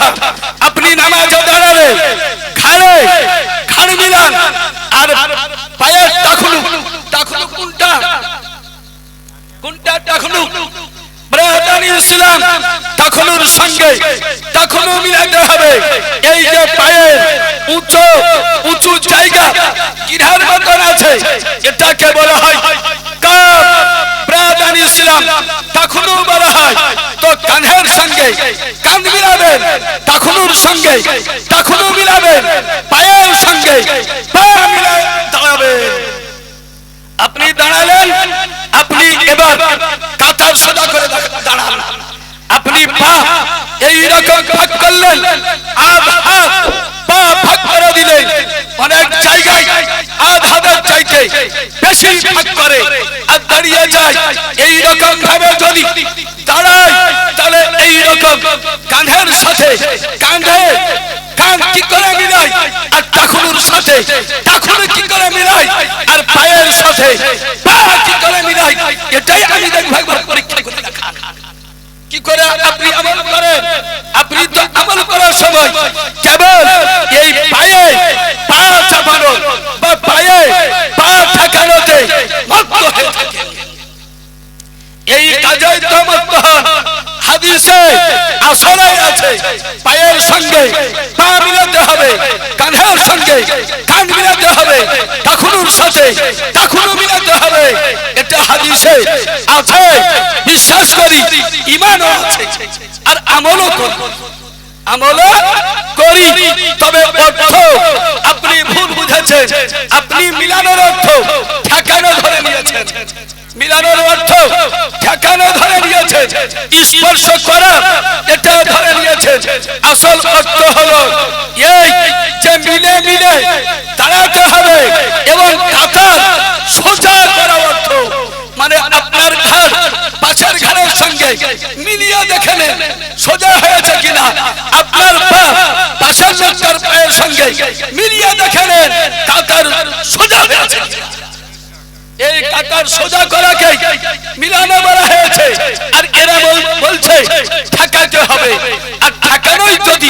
কথা। আপনি নামাজে দাঁড়ালে খাড়ে খাড় মিলান। আর পায়ের টাকুলু টাকুলু কোনটা? কোনটা টাকুলু ইসলাম টাকুলুর সঙ্গে টাকুলু মিলাতে হবে। এই যে পায়ের উঁচু উঁচু জায়গা, গিরার মতন আছে, এটাকে বলা হয় কাপ। ব্রাদান ইসলাম, তখনও বলা হয়, তো কাঁধের সঙ্গে কাঁধ মিলাবেন তখনুর সঙ্গে, তখনও মিলাবেন, পায়ের সঙ্গে, পা মিলাবেন দাঁড়াবেন। আপনি দাঁড়ালেন, আপনি এবার কাতার সোজা করে দাঁড়ান। আপনি পা এই রকম ভাগ করলেন, আধ হাত পা ভাগ করে দিলেন অনেক জায়গায় আধ হাতের চাইতে বেশি করে। আর দাঁড়িয়ে যায়, এই রকম ভাবে তাহলে এই রকম সাথে, কাঁধে কান কি করে মিলাই আর টাকুর সাথে টাকুর কি করে মিলাই আর পায়ের সাথে পা কি করে মিলাই এটাই আমি একবার পরীক্ষা করে দেখান কি করে আপনি আমল করেন? আপনি তো আমল করার সময় কেবল এই পায়ে পা চাপানো বা পায়ে পা ঠেকানোতে মত্ত হয়ে থাকে এই কাজে তো হাদিসে আসলে আছে। পায়ের সঙ্গে পা মিলাতে হবে, কাঁধের সঙ্গে কান মিলাতে হবে টাকুনুর সাথে টাকুনু মিলাতে হবে। এটা হাদিসে আছে, বিশ্বাস করি ইমানও আছে। আর আমলও করি। আমলও করি, তবে অর্থ আপনি ভুল বুঝেছেন, আপনি মিলানোর অর্থ ঠেকানো ধরে নিয়েছেন। মিলানোর অর্থ ঠেকানো ধরে নিয়েছে, স্পর্শ করা এটা ধরে নিয়েছে। আসল অর্থ হলো, এই যে মিলে মিলে দাঁড়াতে হবে এবং কাতার সোজা করা অর্থ। মানে আপনার ঘর পাশের ঘরের সঙ্গে মিলিয়ে দেখে নেন, সোজা হয়েছে কিনা। আপনার পা পাশের লোকটার পায়ের সঙ্গে মিলিয়ে দেখে নেন কাতার সোজা হয়েছে। এই কাতার সোজা করাকে মিলানো হয়েছে। আর এরা বলছে হবে। আর যদি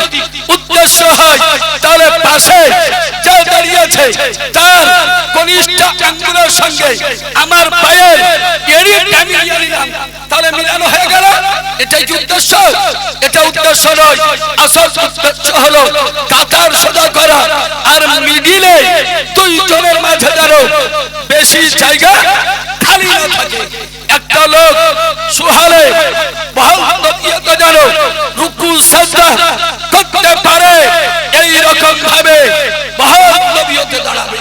উদ্দেশ্য হয়, তাহলে পাশে দাঁড়িয়েছে, তার কনিষ্ঠ আঙ্গুলের সঙ্গে আমার পায়ে এড়ি টানিয়ে নিলাম তাহলে মিলানো হয়ে এটাই কি উদ্দেশ্য এটা উদ্দেশ্য নয়। আসল উদ্দেশ্য হলো কাতার সোজা করা আর মিডিলে দুই জনের মাঝে যেন বেশি জায়গা খালি না থাকে। একটা লোক সুহালে বহু নদীয়তে যেন রুকু সাজদা করতে পারে এই রকম ভাবে বহু নবীয়তে দাঁড়াবে।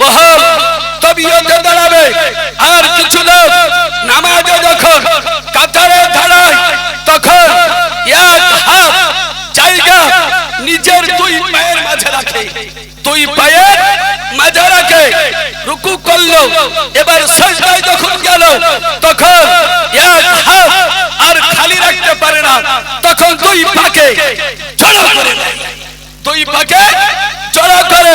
বহল দাঁড়াবে আর কিছু লোক নামাজে যখন কাতারে দাঁড়ায় তখন এক হাত জায়গা নিজের দুই পায়ের মাঝে রাখে। দুই পায়ের মাঝে রাখে। রুকু করল, এবার সাজদায় যখন গেল, তখন এক হাত আর খালি রাখতে পারে না। তখন দুই পাকে ছড়া করে দুই পাকে জড়া করে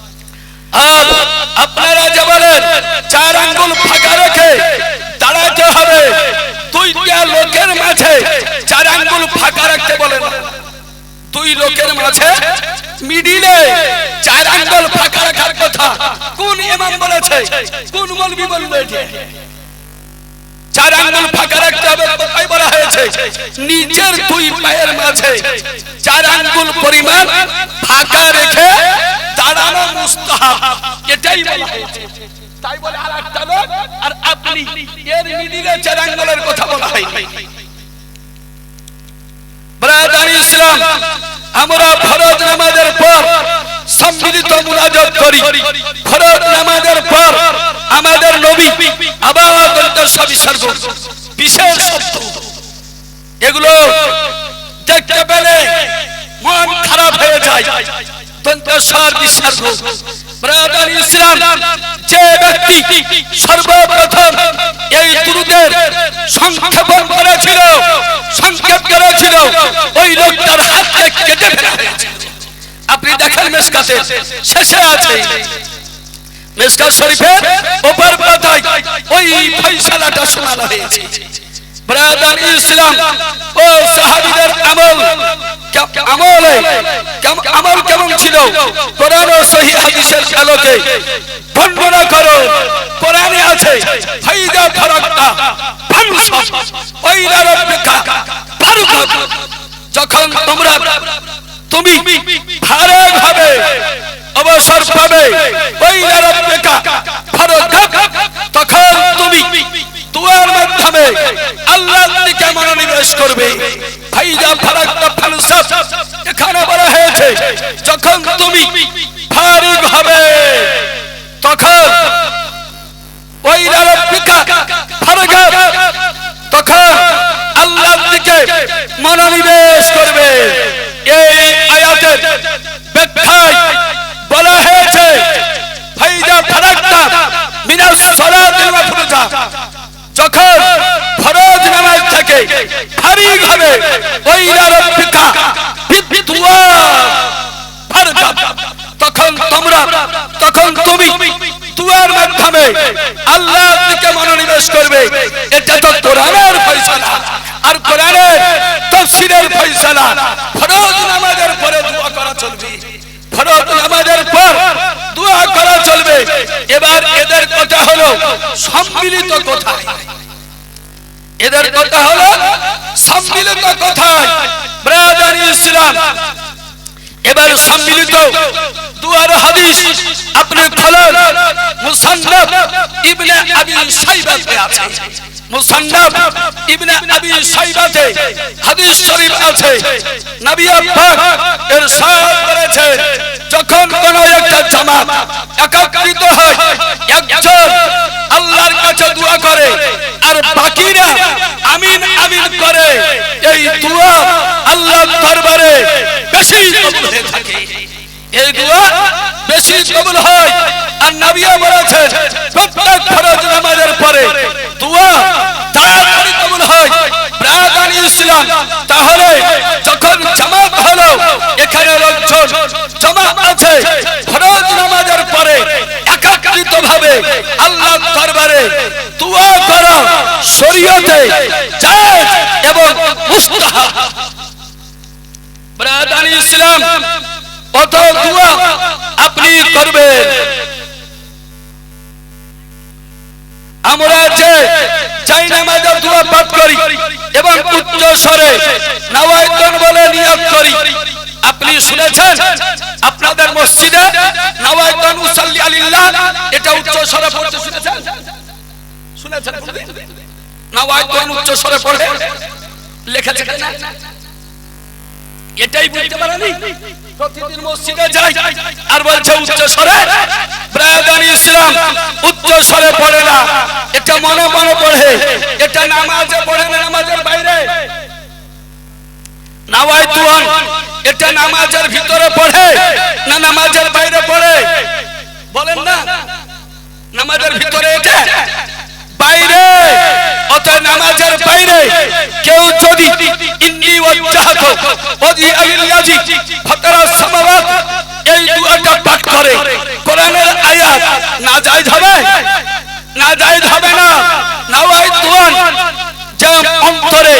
আর আপনারা যে বলেন চার আঙ্গুল ফাঁকা রেখে দাঁড়াতে হবে দুইটা লোকের মাঝে চার আঙ্গুল ফাঁকা রাখতে বলেন দুই লোকের মাঝে মিডিলে চার আঙ্গুল ফাঁকা রাখার কথা কোন ইমাম বলেছে কোন মলবি বলবে? চার আঙ্গুল ফাঁকা রাখতে হবে কোথায় বলা হয়েছে। নিচের দুই পায়ের মাঝে চার আঙ্গুল পরিমাণ ফাঁকা রেখে দাঁড়ানো মুস্তাহাব। এটাই বলা হয়েছে। তাই বলে আর একটা লোক, আর আপনি এর চার আঙ্গুলের কথা বলা ব্রাদার ইসলাম, আমরা ফরজ নামাজের পর সম্মিলিত মুনাজাত করি। ফরজ নামাজের পর আমাদের নবী আবার সবই সর্ব বিশেষ শব্দ এগুলো দেখতে পেলে মন খারাপ হয়ে যায়। সর্বপ্রথম এই দুরুদের সংক্ষেপণ করেছিল, সংক্ষেপ করেছিল, ওই লোকটার হাতকে কেটে ফেলা হয়েছে। আপনি দেখেন মেসকাতে, শেষে আছে। মেসকা শরীফের ওপর পাতায় ওই ফয়সালাটা শোনানো হয়েছে। ব্রাদার ইসলাম, ও সাহাবীদের আমল আমলে আমল কেমন ছিল? কোরআন ও সহিহ হাদিসের আলোকে বর্ণনা করো। কোরআনে আছে, ফাইদা ফারাক্তা ফানসাব ওইলা রাব্বিকা ফারকাব যখন তোমরা তুমি ফারাগ হবে অবসর পাবে। তখন তুমি দুয়ার মাধ্যমে আল্লাহর দিকে মনোনিবেশ করবে। ফাইদা ফারাক্তা ফানসাব এখানে বলা হয়েছে, যখন তুমি ফারিগ হবে তখন ওই রাব্বিকা ফারগাব তখন আল্লাহর দিকে মনোনিবেশ করবে। তখন তোমরা, তখন তুমি দুয়ার মাধ্যমে আল্লাহর দিকে মনোনিবেশ করবে। এটা তো কোরআনের ফয়সালা। আর কোরআনের তাফসীরের ফয়সালা ফরজ নামাজের পরে দোয়া করা চলবে ফরজ নামাজের পর দোয়া করা চলবে এবার এদের কথা হলো সম্মিলিত কোথায়? এদের কথা হলো সম্মিলিত কোথায়? ব্রাদার ইসলাম, এবার সম্মিলিত দুয়ার হাদিস আপনি খোলেন মুসান্নাফ ইবনে আবি শাইবাতে আছে। মুসান্নাফ ইবনে আবি শাইবাতে হাদিস শরীফ আছে। নবী পাক ইরশাদ করেছে। যখন কোন একটা জামাত একত্রিত হয় একজন আল্লাহর কাছে দোয়া করে শরীয়তে জায়েজ এবং মুস্তাহাব। ব্রাদার ইসলাম কত দোয়া আপনি করবেন। আমরা যে চাই নামাজের দোয়া পাঠ করি এবং উচ্চ স্বরে নাওয়াইতন বলে নিয়োগ করি। আপনি শুনেছেন? আপনাদের মসজিদে নাওয়াইতন উসাল্লি আলিল্লাহ এটা উচ্চ স্বরে পড়তে শুনেছেন? শুনেছেন নাওয়াইতন উচ্চ স্বরে পড়ে? এটাই বুঝতে পারেনি? প্রতিদিন মসজিদে যাই আর বলছে উচ্চ স্বরে। স্বরে পড়ে না। এটা মনে মনে পড়ে। এটা নামাজে পড়ে না নামাজের বাইরে। নাওয়াই তুয়ান এটা নামাজের ভিতরে পড়ে না নামাজের বাইরে পড়ে? বলেন না। নামাজের ভিতরে এটা? নামাজের বাইরে কেউ যদি ইন্নি ওয়াজ্জাহাতু ওয়াজহিয়ালিল্লাহি ফাতারাস সামাওয়াত, এই দুআটা পাঠ করে। কোরআনের আয়াত না জায়েজ হবে? না জায়েজ হবে না? নাওয়াই তুয়ান যে অন্তরে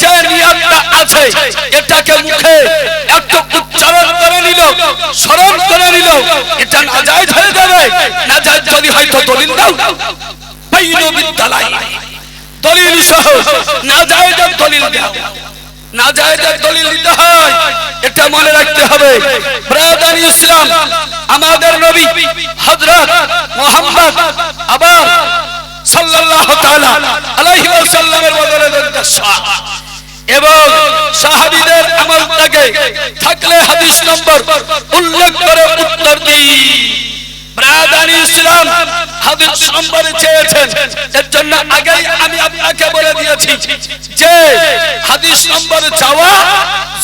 যে নিয়তটা আছে, এটাকে মুখে এত উচ্চারণ করে নিল, স্মরণ করে নিল, এটা নাজায়েজ হয়ে যাবে। নাজায়েজ যদি হয়তো দলিল দাও। বাইনু বিদ্যালয় দলিল সহ না নাজায়েজের দলিল দাও নাজায়েজের দলিল দিতে হয়, এটা মনে রাখতে হবে। ব্রাদার ইসলাম, আমাদের নবী হযরত মুহাম্মদ আবার সাল্লাল্লাহু তাআলা আলাইহি ওয়াসাল্লামের বদলে এবং সাহাবীদের আমল থেকে থাকলে হাদিস নম্বর উল্লেখ করে উত্তর দিই। ব্রাদার ইসলাম হাদিস নম্বর চেয়েছেন। এর জন্য আগেই আমি আপনাকে বলে দিয়েছি যে, হাদিস নম্বর চাওয়া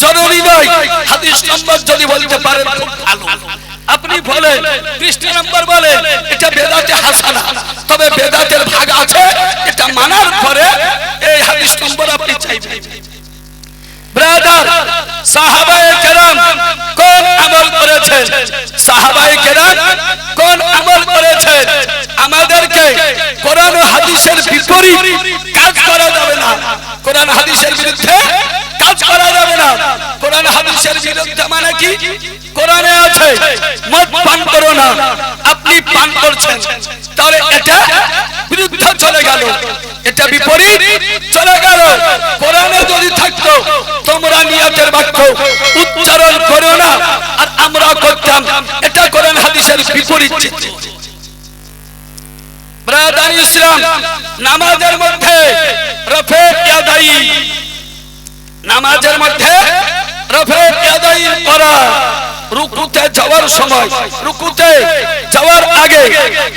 জরুরি নয়। হাদিস নম্বর যদি বলতে পারেন, খুব ভালো। আপনি বলেন, পৃষ্ঠ নম্বর বলেন, এটা বেদাতে হাসানা। তবে বেদাতের হাদিসের কাজ করা যাবে না। কোরআন হাদিসের বিরুদ্ধে কাজ করা যাবে না। কোরআন হাদিসের বিরুদ্ধে মানে কি? কোরআনে আছে, মদ পান করো না। আপনি পান করছেন, তাহলে এটা বিরুদ্ধে চলে গেল। এটা বিপরীত, চলে গেল। কোরআনে যদি থাকতো, তোমরা নিয়তের বাক্য উচ্চারণ করো না। আর আমরা করতাম, এটা কোরআন হাদিসের বিপরীত ব্রাদার ইসলাম, নামাজের মধ্যে রফে ইয়াদাই নামাজের মধ্যে রফে ইয়াদাই করা। রুকুতে যাওয়ার সময়, রুকুতে যাওয়ার আগে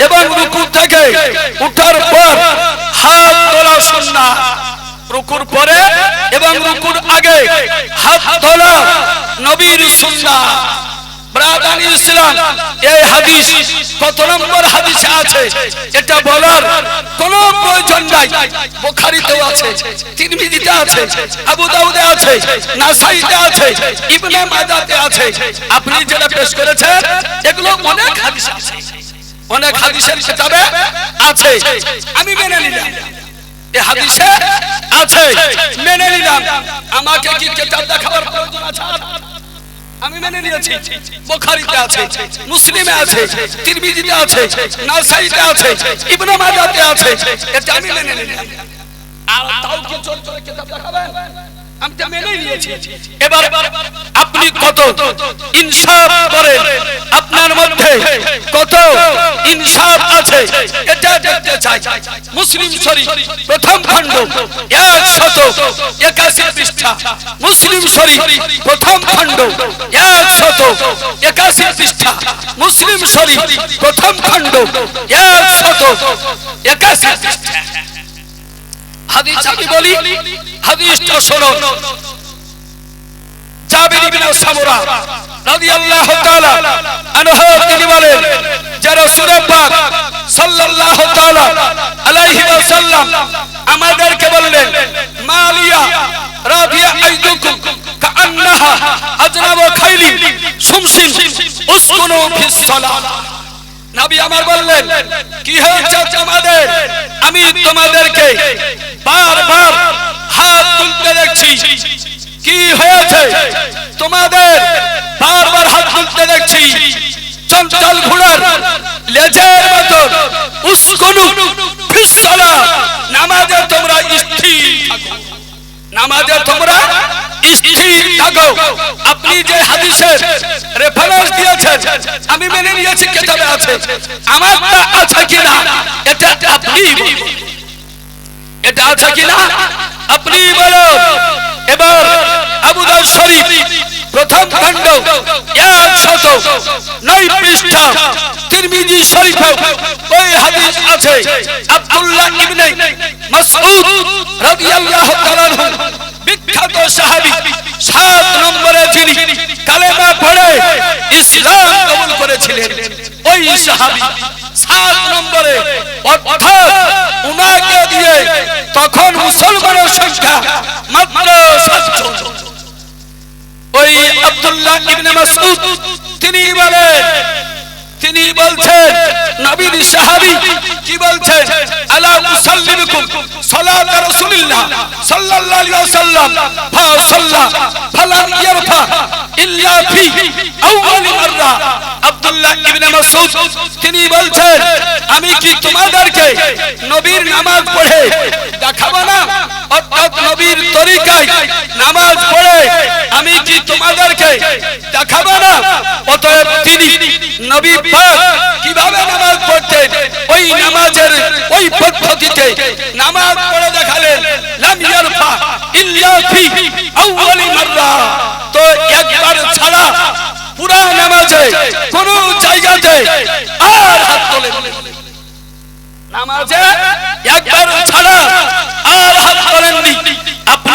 এবং রুকু থেকে উঠার পর হাত তোলা সুন্নাহ। রুকুর পরে এবং রুকুর আগে হাত তোলা নবীর সুন্নাহ। ব্রাদান ইসলাম কত নম্বর হাদিসে আছে? এটা বলার কোন প্রয়োজন নাই। আছে, তিরমিজিতে আছে, আবু দাউদে আছে, নাসাইতে আছে, ইবনে মাজাতে আছে। আপনি যেটা পেশ করেছেন, এগুলো অনেক হাদিস আছে। অনেক হাদিসের কিতাবে আছে। আমি মেনে নিলাম। এ হাদিসে আছে। মেনে নিলাম। আমাকে কি কিতাব দেখাবার প্রয়োজন আছে? আমি মেনে নিয়েছি বুখারীতে আছে মুসলিমে আছে তিরমিজিতে আছে নাসাইতে আছে ইবনে মাজাতে আছে। এটা আমি মেনে নিলাম। আর তাও কি চোর চোর কিতাব দেখাবেন? আমি তো মেনে নিয়েছি। এবার আপনি কত ইনসাফ করেন আপনার মধ্যে কত ইনসাফ আছে এটা দেখতে চাই। মুসলিম শরীফ প্রথম খণ্ড এক শত একাশি পৃষ্ঠা। মুসলিম শরীফ প্রথম খণ্ড এক শত একাশি পৃষ্ঠা। মুসলিম শরীফ প্রথম খণ্ড এক শত একাশি পৃষ্ঠা। হাদিস আমি বলি হাদিসটা শোনো। জাবির ইবনে সামুরা রাদিয়াল্লাহু তাআলা আনহু তিনি বলেন যে রাসূল পাক সাল্লাল্লাহু তাআলা আলাইহি ওয়াসাল্লাম আমাদেরকে বললেন মালিয়া রাদিয়া আইদুকুম কাআন্নাহা আজনাবু খাইলি উসকুনু ফিস সালাহ আমার বললেন, কি হয়েছে তোমাদের আমি তোমাদেরকে বারবার হাত তুলতে দেখছি। কি হয়েছে? তোমাদের বারবার হাত তুলতে দেখছি। চঞ্চল ঘোড়ার লেজের মতো উস্কনু ফিসলা নামাজে তোমরা স্থির থাকো। নামাজে তোমরা আপনি যে হাদিসের রেফারেন্স দিয়েছেন, আমি মেনে নিয়েছি কেতাবে আছে। আমারটা আছে কিনা, এটা আপনি এটা আছে কিনা, আপনি বলো এবার আবু দাউদ শরীফ প্রথম খণ্ড শত নয় পৃষ্ঠা তিরমিজি শরীফে ওই হাদিস আছে। আব্দুল্লাহ ইবনে মাসউদ রাদিয়াল্লাহু তাআলা বিখ্যাত সাহাবী, সাত নম্বরে যিনি কালেমা পড়ে ইসলাম কবুল করেছিলেন। ওই সাহাবী সাত নম্বরে অর্থাৎ উনাকে দিয়ে তখন মুসলমানের সংখ্যা মাত্র সাতজন ওই আব্দুল্লাহ ইবনে মাসউদ, তিনি বলেন তিনি বলছেন সাহাবী কি বলছেন? আলা উসাল্লিমুকুম সালাত রাসূলিল্লাহ সাল্লাল্লাহু আলাইহি ওয়াসাল্লাম। ফা সাল্লা ফালাম ইয়ারফা ইল্লা ফি আউয়াল মাররা। আব্দুল্লাহ ইবনে মাসউদ, তিনি বলছেন, আমি কি তোমাদেরকে নবীর নামাজ পড়ে দেখাবো না? অর্থাৎ নবীর তরিকায় নামাজ পড়ে আমি কি তোমাদেরকে দেখাবো না? অতএব তিনি নবী পাক কীভাবে নামাজ পড়তেন? ওই নামাজের ওই পদ্ধতিতে নামাজ পড়ে দেখালেন, লাম ইয়ারফা ইল্লা ফি আউয়ালি মাররা। তো একবার ছাড়া পুরা নামাজে, কোন জায়গাতে আর হাত তোলেন নামাজে একবার ছাড়া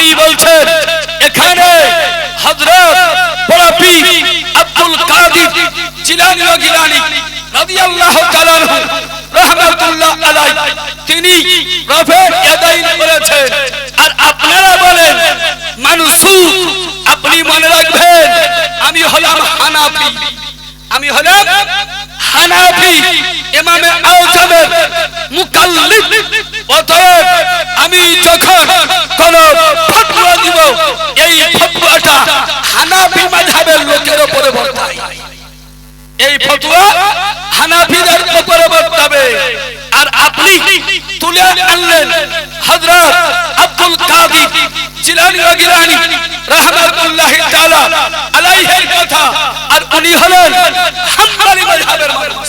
আপনি বলছেন হযরত বড় পীর আব্দুল কাদের জিলানী গিলানী রাদিয়াল্লাহু তাআলা রাহমাতুল্লাহ আলাইহি, তিনি রফে ইয়াদাইন করেছেন আর আপনারা বলেন মানসুখ আপনি মনে রাখবেন, আমি হলাম হানাফি, আমি হলাম হানাফি। ইমামে আযমের মুকাল্লিদ অতএব আমি যখন কোন ফতোয়া দিব, এই ফতোয়াটা হানাফি মাযহাবের লোকের উপরে বর্তায়। এই ফতোয়া হানাফিদের উপরে বর্তাবে। আর আপনি তুলে আনলেন হযরত আব্দুল কাদের জিলানী ও গিলানী রাহমাতুল্লাহি তাআলা আলাইহির কথা। আর উনি হলেন হাম্বলি মাযহাবের মানুষ।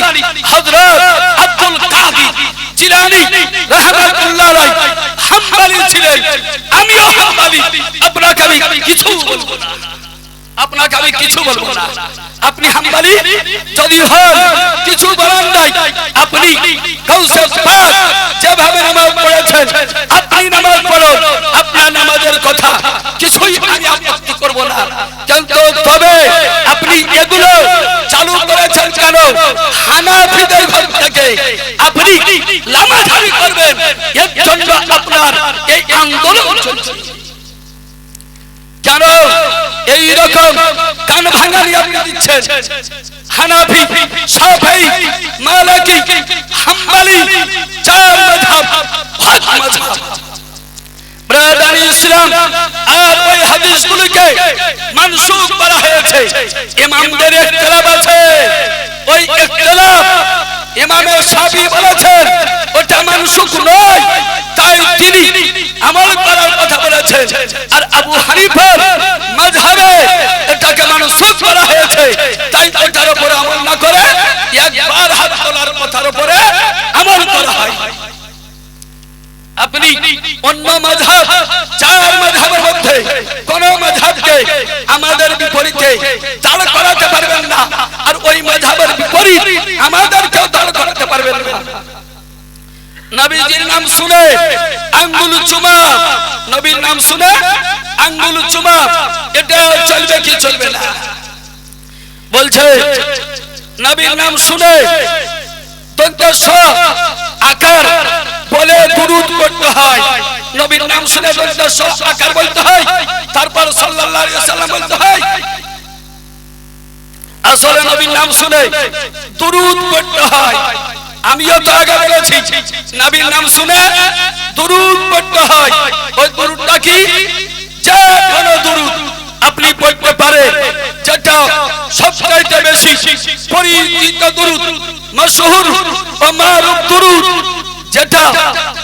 সামদানি হযরত আব্দুল কাদের জিলানী, রাহমাতুল্লাহ আলাইহি, হাম্বলি ছিলেন। আমিও হাম্বলি, আপনাকে আমি কিছু বলব না। আপনাকে আমি কিছু বলব না। আপনি হাম্বলি? যদি হন, কিছু বলার নাই। আপনি কৌশল পাক, যেভাবে নামাজ পড়েছেন, আপনি নামাজ পড়ুন। আপনার নামাজের কথা কিছুই আমি আপত্তি করব না। কিন্তু তবে আপনি এগুলো চালু করেছেন কেন? হানাফিদের ঘর থেকে। আপনি লামাঝারি করবেন। এর জন্য আপনার এই আন্দোলন চলছে। কেন এই রকম কান ভাঙানি আপনি দিচ্ছেন? হানাফি শাফি মালিকি, হাম্বলি, চার মাযহাব, পাঁচ মাযহাব। ব্রাদার ইসলাম, আর ওই হাদিসগুলোকে মানসুখ করা হয়েছে। ইমামদের ইখতিলাফ আছে। ওই ইখতিলাফ ইমামে শাফি বলেছেন ওটা মানসুক নয় তাই তিনি আমল করার কথা বলেছেন। আর আবু হানিফার মাযহাবে এটাকে মানসুখ করা হয়েছে তাই ওটার উপরে আমল না করে একবার হাত তোলার কথার উপরে আমল করা হয় আপনি অন্য মাযহাব চার মাযহাবের মধ্যে কোন মাযহাবকে আমাদের বিপরীতে দাঁড় করাতে পারবেন না আর ওই বিপরীত আমাদেরকেও দাঁড় করাতে পারবেন না। নবীজির নাম শুনে আঙ্গুল চুমা। নবীর নাম শুনে আঙ্গুল চুমা। এটা চলবে কি চলবে না? বলছে, নবীর নাম শুনে আকার বলে দুরুদ পড়তে হয়। নবীর নাম শুনে দন্তস্ব আকার বলতে হয়। তারপর সাল্লাল্লাহু আলাইহি বলতে হয় আসলে নবীর নাম শুনে দুরুদ পড়তে হয়। আমিও তো আগে বলেছি, নবীর নাম শুনে দুরুদ পড়তে হয়। ওই দুরুদটা কি? যে কোনো দুরুদ আপনি পড়তে পারে। যেটা সবচাইতে বেশি পরিচিত দুরুদ, মশহুর ও মারুফ দুরুদ। যেটা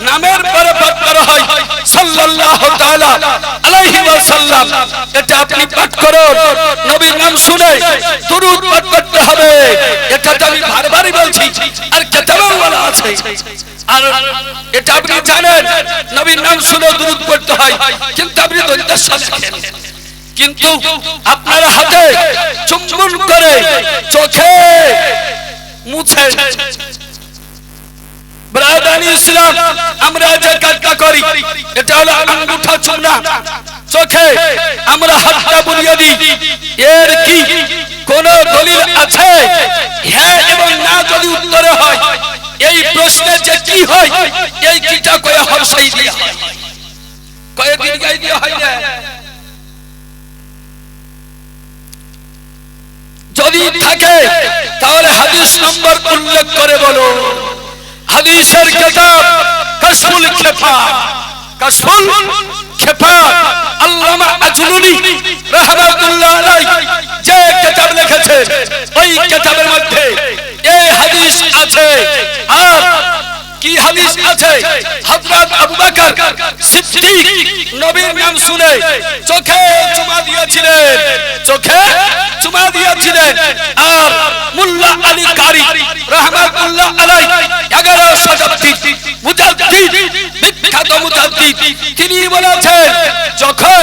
নামের পরে পাঠ করা হয়, সাল্লাল্লাহু তাআলা আলাইহি ওয়াসাল্লাম। এটা আপনি পাঠ করুন, নবীর নাম শুনে দুরূদ পাঠ করতে হবে। এটা তো আমি বারবারই বলছি, আর কেতাবেও বলা আছে। আর এটা আপনি জানেন, নবীর নাম শুনে দুরূদ পড়তে হয়, কিন্তু আপনি দৈত্যস্ব লেখেন কিন্তু আপনার হাতে চুম্বন করে চোখে মুছে ইসলাম আমরা হ্যাঁ যদি যদি থাকে তাহলে হাদিস নম্বর উল্লেখ করে বলো। হাদিসের কিতাব, কাশফুল খেফা। কাশফুল খেফা, আল্লামা আজলুনি রাহমাতুল্লাহ আলাইহি যে কিতাব লিখেছেন ওই কিতাবের মধ্যে এই হাদিস আছে। আর হাদিস আছে? হযরত আবু বকর সিদ্দিক নবীর নাম শুনে চোখে চুমা দিয়েছিলেন। চোখে চুমা দিয়েছিলেন। আর মুল্লা আলী কারি রহমাতুল্লাহ আলাই 11 শতাব্দী মুজাদ্দিদ, বিখ্যাত মুজাদ্দিদ, তিনি বলেছেন, যখন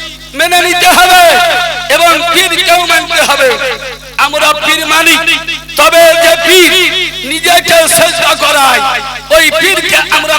মেনে নিতে হবে এবং পীরকেও মানতে হবে। আমরা পীর মানি। তবে যে পীর নিজেকে সেজদা করায়, ওই পীরকে আমরা